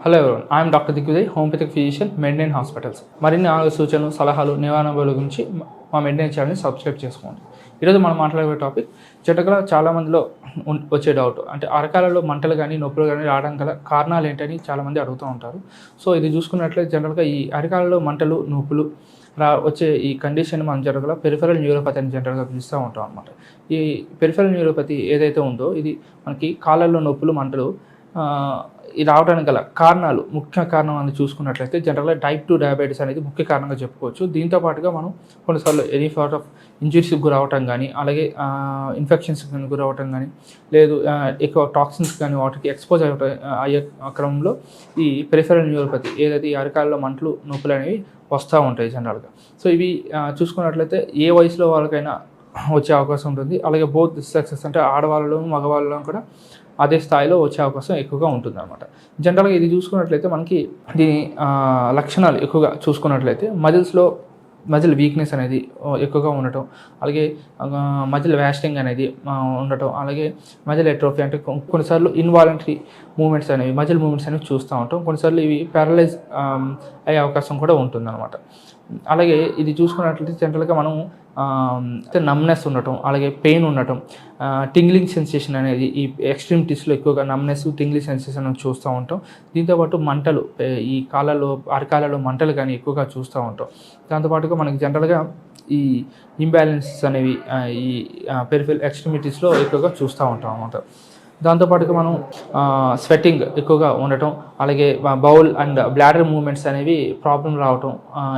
Hello ఎవరు I'm doctor Digvijay homeopathic physician Medinine hospitals మరిన్ని ఆరోగ్య సూచనలు సలహాలు నివారణ గురించి మా మెడినైన్ ఛానల్ని సబ్స్క్రైబ్ చేసుకోండి. ఈరోజు మనం మాట్లాడే టాపిక్ జనరల్గా చాలామందిలో వచ్చే డౌట్ అంటే అరకాలలో మంటలు కానీ నొప్పులు కానీ రావడం గల కారణాలు ఏంటని చాలామంది అడుగుతూ ఉంటారు. సో ఇది చూసుకున్నట్లయితే జనరల్గా ఈ అరకాలలో మంటలు నొప్పులు రా వచ్చే ఈ కండిషన్ మనం జనరల్గా పెరిఫరల్ న్యూరోపతి అని జనరల్గా పిలుస్తూ ఉంటాం అనమాట ఈ పెరిఫరల్ న్యూరోపతి ఏదైతే ఉందో ఇది మనకి కాళ్ళల్లో నొప్పులు మంటలు రావడానికి గల కారణాలు ముఖ్య కారణం అని చూసుకున్నట్లయితే జనరల్గా టైప్ టూ డయాబెటీస్ అనేది ముఖ్య కారణంగా చెప్పుకోవచ్చు. దీంతో పాటుగా మనం కొన్నిసార్లు ఎనీ సార్ట్ ఆఫ్ ఇంజురీస్కి గురవటం కానీ అలాగే ఇన్ఫెక్షన్స్కి కానీ గురవటం కానీ లేదు ఎక్కువ టాక్సిన్స్ కానీ వాటికి ఎక్స్పోజ్ అయ్యే అయ్యే క్రమంలో ఈ పెరిఫెరల్ న్యూరోపతి ఏదైతే ఈ అరకాలలో మంటలు నొప్పులు అనేవి వస్తూ ఉంటాయి జనరల్గా సో ఇవి చూసుకున్నట్లయితే ఏ వయసులో వాళ్ళకైనా వచ్చే అవకాశం ఉంటుంది. అలాగే బోత్ సక్సెస్ అంటే ఆడవాళ్ళలో మగవాళ్ళలో కూడా అదే స్థాయిలో వచ్చే అవకాశం ఎక్కువగా ఉంటుంది అనమాట జనరల్గా ఇది చూసుకున్నట్లయితే మనకి దీని లక్షణాలు ఎక్కువగా చూసుకున్నట్లయితే మజిల్స్లో మజిల్ వీక్నెస్ అనేది ఎక్కువగా ఉండటం అలాగే మజిల్ వ్యాస్టింగ్ అనేది ఉండటం అలాగే మజిల్ ఎట్రోఫీ అంటే కొన్నిసార్లు ఇన్వాలంటరీ మూమెంట్స్ అనేవి మజిల్ మూమెంట్స్ అనేవి చూస్తూ ఉంటాం. కొన్నిసార్లు ఇవి ప్యారలైజ్ అయ్యే అవకాశం కూడా ఉంటుందన్నమాట. అలాగే ఇది చూసుకున్నట్లయితే జనరల్గా మనం నమ్నెస్ ఉండటం అలాగే పెయిన్ ఉండటం టింగ్లింగ్ సెన్సేషన్ అనేది ఈ ఎక్స్ట్రీమిటీస్లో ఎక్కువగా నమ్నెస్ టింగ్లింగ్ సెన్సేషన్ అని చూస్తూ ఉంటాం. దీంతోపాటు మంటలు ఈ కాళ్ళలో అరకాలలో మంటలు కానీ ఎక్కువగా చూస్తూ ఉంటాం. దాంతోపాటుగా మనకి జనరల్గా ఈ ఇంబ్యాలెన్సెస్ అనేవి ఈ పెరిఫిల్ ఎక్స్ట్రీమిటీస్లో ఎక్కువగా చూస్తూ ఉంటాం అన్నమాట. దాంతోపాటుగా మనం స్వెట్టింగ్ ఎక్కువగా ఉండటం అలాగే బౌల్ అండ్ బ్లాడర్ మూమెంట్స్ అనేవి ప్రాబ్లం రావటం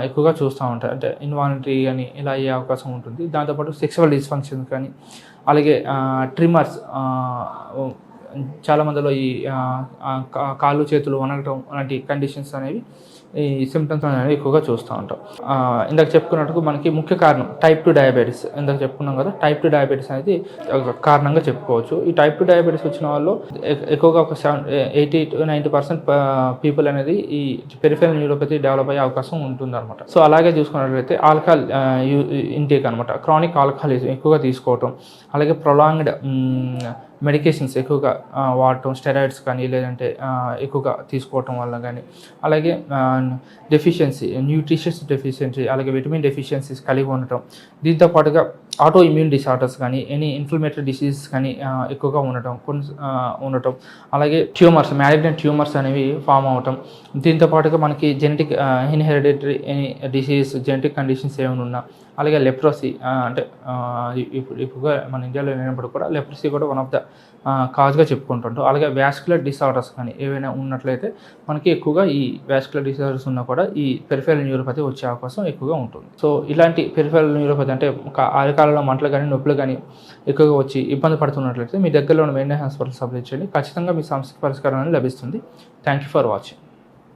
ఎక్కువగా చూస్తూ ఉంటాయి అంటే ఇన్వాలంటరీ కానీ ఇలా అయ్యే అవకాశం ఉంటుంది. దాంతోపాటు సెక్సువల్ డిస్ఫంక్షన్ కానీ అలాగే ట్రిమర్స్ చాలా మందిలో ఈ కా- కాళ్ళు చేతులు వనగటం అలాంటి కండిషన్స్ అనేవి ఈ సిమ్టమ్స్ అనేవి ఎక్కువగా చూస్తూ ఉంటాం. ఇందాక చెప్పుకున్నట్టు మనకి ముఖ్య కారణం టైప్ టూ డయాబెటీస్ ఇందాక చెప్పుకున్నాం కదా టైప్ టూ డయాబెటీస్ అనేది ఒక కారణంగా చెప్పుకోవచ్చు. ఈ టైప్ టూ డయాబెటీస్ వచ్చిన వాళ్ళు ఎక్కువగా ఒక seven eighty to ninety percent people అనేది ఈ పెరిఫెరల్ న్యూరోపతి డెవలప్ అయ్యే అవకాశం ఉంటుందన్నమాట. సో అలాగే చూసుకున్నట్లయితే ఆల్కహాల్ ఇంటేక్ అనమాట క్రానిక్ ఆల్కహాలిజం ఎక్కువగా తీసుకోవటం. అలాగే ప్రొలాంగ్డ్ మెడికేషన్స్ ఎక్కువగా వాడటం స్టెరాయిడ్స్ కానీ లేదంటే ఎక్కువగా తీసుకోవటం వల్ల కానీ. అలాగే డెఫిషియన్సీ న్యూట్రిషన్స్ డెఫిషియన్సీ అలాగే విటమిన్ డెఫిషియన్సీస్ కలిగి ఉండటం. దీంతో పాటుగా ఆటో ఇమ్యూన్ డిసార్డర్స్ కానీ ఎనీ ఇన్ఫ్లమేటరీ డిసీజెస్ కానీ ఎక్కువగా ఉండటం కొన్ని ఉండటం. అలాగే ట్యూమర్స్ మ్యాలిగ్నెంట్ ట్యూమర్స్ అనేవి ఫామ్ అవటం. దీంతో పాటుగా మనకి genetic inheritary any disease genetic conditions ఏమైనా ఉన్నా అలాగే లెప్రసీ అంటే ఇప్పుడు ఇప్పుడు మన ఇండియాలో లేనప్పుడు కూడా లెప్రసీ కూడా వన్ ఆఫ్ ద కాజ్గా చెప్పుకుంటుంటాం. అలాగే వ్యాస్కులర్ డిసార్డర్స్ కానీ ఏవైనా ఉన్నట్లయితే మనకి ఎక్కువగా ఈ వ్యాస్కులర్ డిసార్డర్స్ ఉన్నా కూడా ఈ పెరిఫెరల్ న్యూరోపతి వచ్చే అవకాశం ఎక్కువగా ఉంటుంది. సో ఇలాంటి పెరిఫెరల్ న్యూరోపతి అంటే ఒక కాళ్ళలో మంటలు కానీ నొప్పులు కానీ ఎక్కువగా వచ్చి ఇబ్బంది పడుతున్నట్లయితే మీ దగ్గరలో ఉన్న మెయిన్ హాస్పిటల్ సప్లై చేయండి. ఖచ్చితంగా మీ సమస్య పరిష్కారం అనేది లభిస్తుంది. Thank you for watching